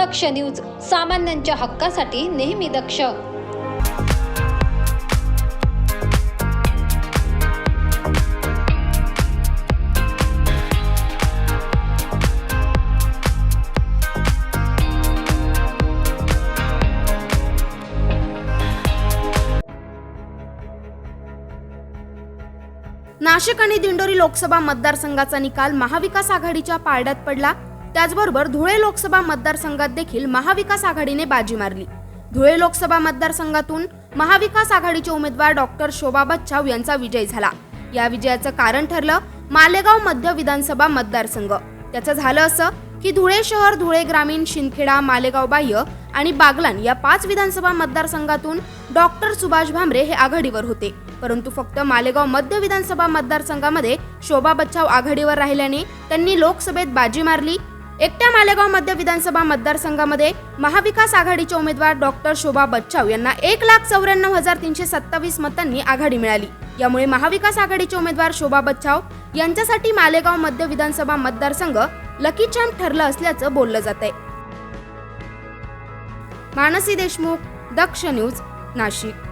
दक्ष news सामान्यांच्या हक्कासाठी नेहमी दक्ष. नाशिक आणि दिंडोरी लोकसभा मतदारसंघाचा निकाल महाविकास आघाडीच्या पारड्यात पडला. त्याचबरोबर धुळे लोकसभा मतदारसंघात देखील महाविकास आघाडीने बाजी मारली. धुळे लोकसभा मतदारसंघातून महाविकास आघाडीचे उमेदवार डॉक्टर शोभा बच्चाव यांचा विजय झाला. या विजयाचं कारण ठरलं मालेगाव मध्य विधानसभा मतदारसंघ. त्याचं झालं असं की धुळे शहर धुळे ग्रामीण शिंदखेडा मालेगाव बाह्य आणि बागलान या पाच विधानसभा मतदारसंघातून डॉक्टर सुभाष भामरे हे आघाडीवर होते. परंतु फक्त मालेगाव मध्य विधानसभा मतदारसंघामध्ये शोभा बच्चाव आघाडीवर राहिल्याने त्यांनी लोकसभेत बाजी मारली एकट्या मालेगाव मध्य विधानसभा मतदारसंघामध्ये महाविकास आघाडीचे उमेदवार डॉक्टर शोभा बच्चाव यांना एक लाख चौऱ्याण्णव हजार तीनशे सत्तावीस मतांनी आघाडी मिळाली. यामुळे महाविकास आघाडीचे उमेदवार शोभा बच्चाव यांच्यासाठी मालेगाव मध्य विधानसभा मतदारसंघ लकी चॅम्प ठरलं असल्याचं बोललं जात आहे मानसी देशमुख दक्ष न्यूज नाशिक.